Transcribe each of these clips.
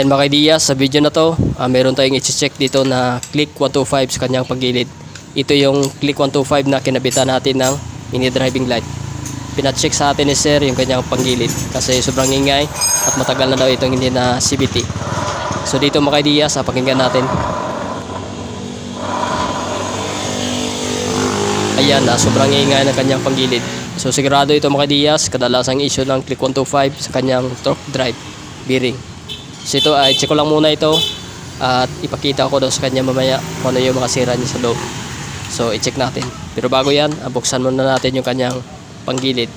Ayan mga sa video na to, ah, meron tayong i-check dito na click 125 sa kanyang paggilid. Ito yung click 125 na kinabitan natin ng mini driving light. Pinacheck sa atin ni sir yung kanyang panggilid kasi sobrang ingay at matagal na daw itong hindi na CBT. So dito mga sa pakinggan natin. Ayan na, sobrang ingay ng kanyang panggilid. So sigurado ito mga kadalasang issue ng click 125 sa kanyang torque drive bearing. So ito ay check ko lang muna ito at ipakita ko daw sa kanya mamaya kung ano yung mga niya sa loob. So i-check natin. Pero bago yan, ah, buksan muna natin yung kanyang panggilid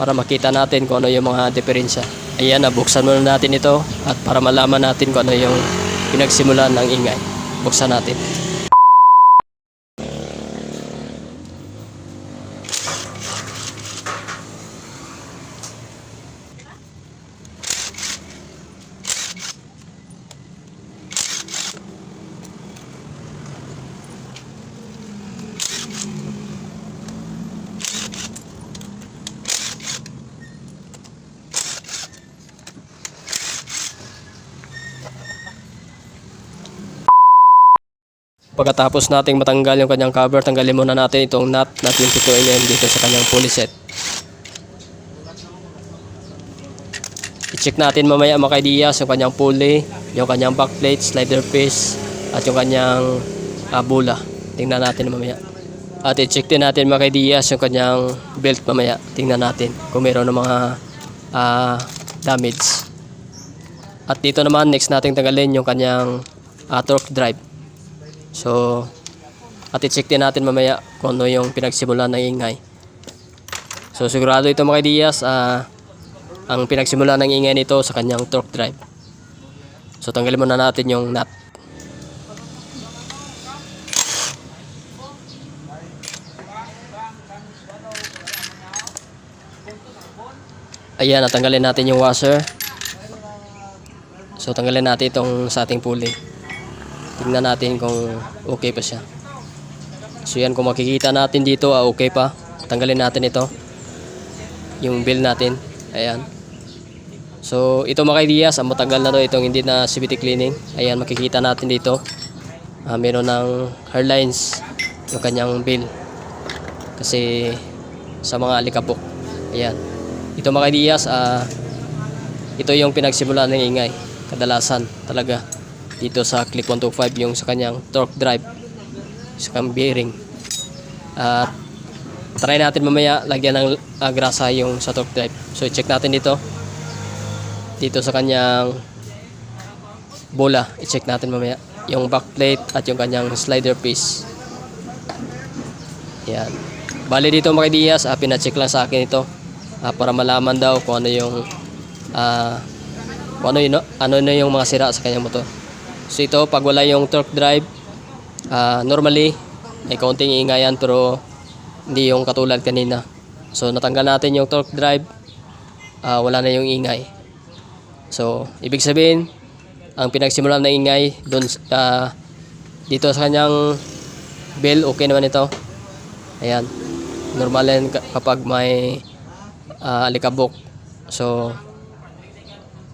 para makita natin kung ano yung mga diferensya. Ayan, nabuksan muna natin ito at para malaman natin kung ano yung pinagsimulan ng ingay. Buksan natin. Pagkatapos nating matanggal yung kanyang cover, tanggalin muna natin itong nut na 22mm dito sa kanyang pulley set. I-check natin mamaya mga kaidiyas yung kanyang pulley, yung kanyang backplate, slider piece, at yung kanyang ah, bula. Tingnan natin mamaya. At i-check din natin mga kaidiyas yung kanyang belt mamaya. Tingnan natin kung meron ng mga ah, damage. At dito naman, next nating tanggalin yung kanyang ah, torque drive. So, at i-check din natin mamaya kung ano yung pinagsimulan ng ingay. So, sigurado ito mga ideas, ah, ang pinagsimulan ng ingay nito sa kanyang torque drive. So, tanggalin muna natin yung nut. Ayan, natanggalin natin yung washer. So, tanggalin natin itong sa ating pulley tingnan natin kung okay pa siya. So yan kung makikita natin dito ah, okay pa. Tanggalin natin ito. Yung bill natin. Ayan. So ito mga ideas ang matagal na to itong hindi na CVT cleaning. Ayan makikita natin dito. Ah, meron ng hairlines yung kanyang bill. Kasi sa mga alikabok. Ayan. Ito mga ideas ah, ito yung pinagsimula ng ingay. Kadalasan talaga dito sa click 125 yung sa kanyang torque drive sa kanyang bearing. At try natin mamaya lagyan ng ah, grasa yung sa torque drive. So check natin dito. Dito sa kanyang bola i-check natin mamaya yung backplate at yung kanyang slider piece. Yan. Bali dito mga ideas ah, pina-check lang sa akin ito ah, para malaman daw kung ano yung ah, kung ano yun, ano na yung mga sira sa kanyang motor So ito, pag wala yung torque drive, ah, normally, may kaunting ingayan pero hindi yung katulad kanina. So natanggal natin yung torque drive, ah, wala na yung ingay. So, ibig sabihin, ang pinagsimulan na ingay doon ah, dito sa kanyang bell, okay naman ito. Ayan. Normal yan ka- kapag may ah, alikabok. So,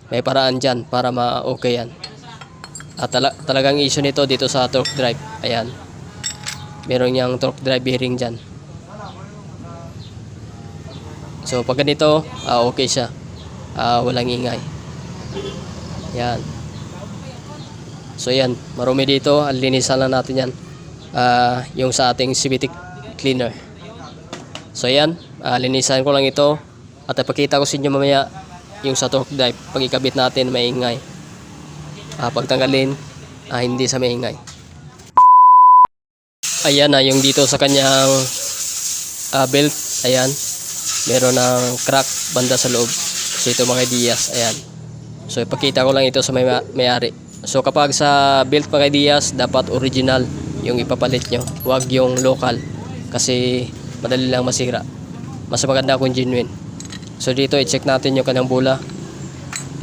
may paraan dyan para ma-okay yan. At tala- talagang issue nito dito sa torque drive. Ayan. Meron niyang torque drive bearing dyan. So pag ganito, ah, okay siya. Ah, walang ingay. Yan. So yan, marumi dito. Linisan lang natin yan. Ah, yung sa ating CVT cleaner. So yan, ah, linisan ko lang ito. At ipakita ko sa inyo mamaya yung sa torque drive. Pag ikabit natin, may ah, pagtanggalin ah, hindi sa maingay. Ayan na yung dito sa kanyang ah, belt ayan. Meron ng crack banda sa loob. So ito mga ideas ayan. So ipakita ko lang ito sa may may-ari. So kapag sa belt mga ideas dapat original yung ipapalit nyo. Huwag yung local kasi madali lang masira. Mas maganda kung genuine. So dito i-check natin yung kanyang bula.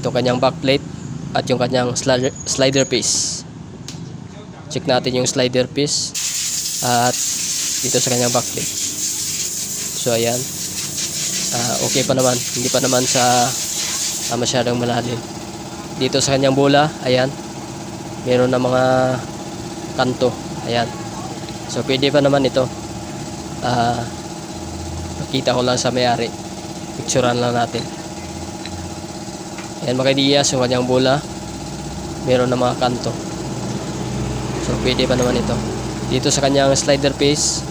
Ito kanyang backplate at yung kanyang slider, slider piece. Check natin yung slider piece at dito sa kanyang backplate. So ayan. Ah, okay pa naman. Hindi pa naman sa ah, masyadong malalim. dito sa kanyang bola, ayan. Meron na mga kanto, ayan. So pwede pa naman ito. Ah, nakita ko lang sa may-ari. Picturean lang natin. Ayan mga Diaz, yung kanyang bola. Meron na mga kanto. So pwede pa naman ito. Dito sa kanyang slider piece,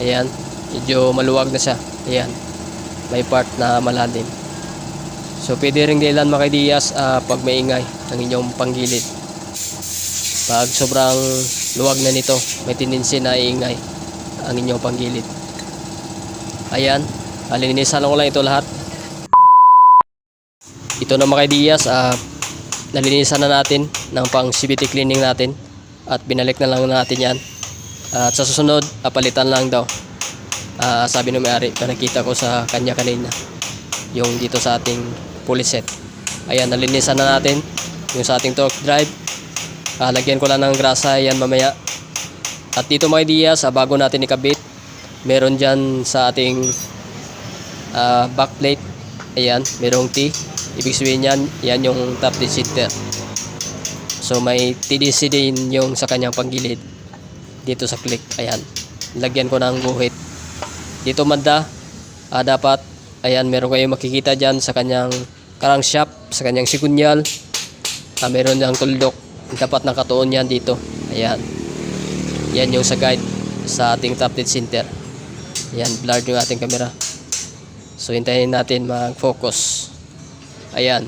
ayan, medyo maluwag na siya. Ayan, may part na malalim. So pwede rin dilan mga Diaz ah, pag maingay ang inyong panggilid. Pag sobrang luwag na nito, may tendency na iingay ang inyong panggilid. Ayan, alinisan ko lang ito lahat. Ito na mga Diaz, ah, nalinisan na natin ng pang CBT cleaning natin at binalik na lang natin yan. at sa susunod, ah, palitan lang daw. Ah, sabi ng may-ari, nakita ko sa kanya kanina yung dito sa ating pulley set. Ayan, nalinisan na natin yung sa ating torque drive. Ah, lagyan ko lang ng grasa yan mamaya. At dito mga Diaz, ah, bago natin ikabit, meron dyan sa ating ah, backplate. Ayan, merong T. Ibig sabihin yan, yan yung top dead seater. So may TDC din yung sa kanyang panggilid. Dito sa click, ayan. Lagyan ko ng guhit. Dito manda, ah, dapat, ayan, meron kayo makikita dyan sa kanyang crankshaft, sa kanyang sigunyal. Ah, meron niyang tuldok. Dapat nakatuon yan dito. Ayan. Yan yung sa guide sa ating top dead center. Ayan, blurred yung ating camera. So, hintayin natin mag-focus. Ayan.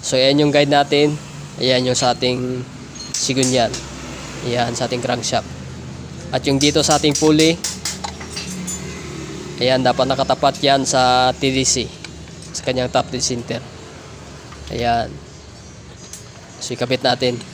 So, ayan yung guide natin. Ayan yung sa ating sigunyal. Ayan, sa ating crankshaft. At yung dito sa ating pulley, ayan, dapat nakatapat yan sa TDC. Sa kanyang top dead center. Ayan. So, ikabit natin.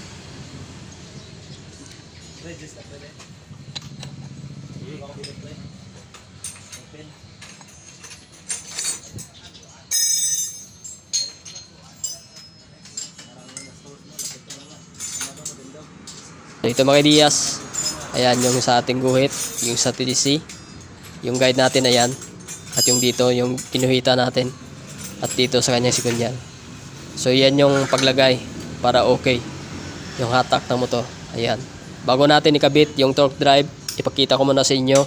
So, ito mga Diaz. Ayan yung sa ating guhit, yung sa TDC. Yung guide natin ayan. At yung dito, yung pinuhita natin. At dito sa kanyang sikunyal. So yan yung paglagay para okay. Yung hatak ng motor. Ayan. Bago natin ikabit yung torque drive, ipakita ko muna sa inyo.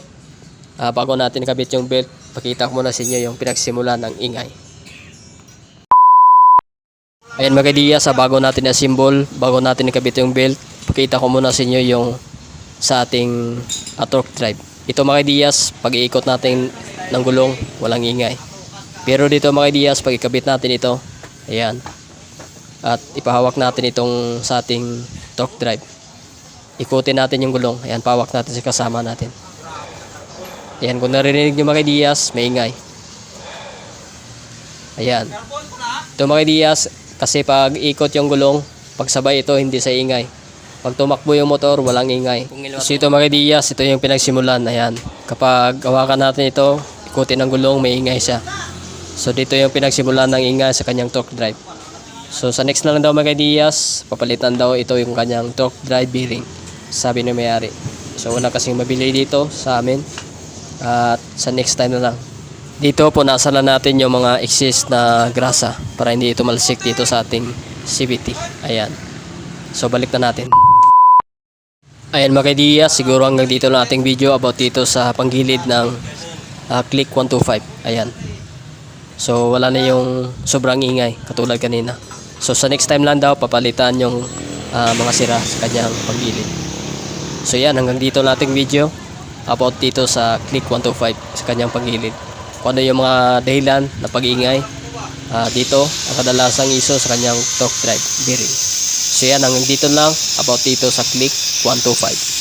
Ah, bago natin ikabit yung belt, pakita ko muna sa inyo yung pinagsimula ng ingay. Ayan mga Diaz, sa bago natin na-symbol, bago natin ikabit yung belt, pakita ko muna sa inyo yung sa ating uh, torque drive. Ito mga Diaz, pag iikot natin ng gulong, walang ingay. Pero dito mga Diaz, pag ikabit natin ito, ayan, at ipahawak natin itong sa ating torque drive. Ikutin natin yung gulong, ayan, pahawak natin sa kasama natin. Ayan, kung narinig nyo mga Diaz, may ingay. Ayan. Ito mga Diaz, kasi pag ikot yung gulong, pagsabay ito, hindi sa ingay. Pag tumakbo yung motor, walang ingay. So ito mga Diaz, ito yung pinagsimulan. Ayan. Kapag hawakan natin ito, ikutin ang gulong, may ingay siya. So dito yung pinagsimulan ng ingay sa kanyang torque drive. So sa next na lang daw mga Diaz, papalitan daw ito yung kanyang torque drive bearing. Sabi ng may-ari. So wala kasing mabili dito sa amin. At sa next time na lang. Dito punasan na natin yung mga excess na grasa para hindi ito malsik dito sa ating CVT. Ayan. So balik na natin. Ayan mga Diaz, siguro hanggang dito lang ating video about dito sa panggilid ng ah, Click 125. Ayan. So wala na yung sobrang ingay katulad kanina. So sa next time lang daw papalitan yung ah, mga sira sa kanyang panggilid. So yan, hanggang dito lang ating video about dito sa Click 125 sa kanyang panggilid. Kung ano yung mga dahilan na pag-ingay ah, dito, ang kadalasang iso sa kanyang torque drive bearing. So yan, hanggang dito lang about dito sa Click 125.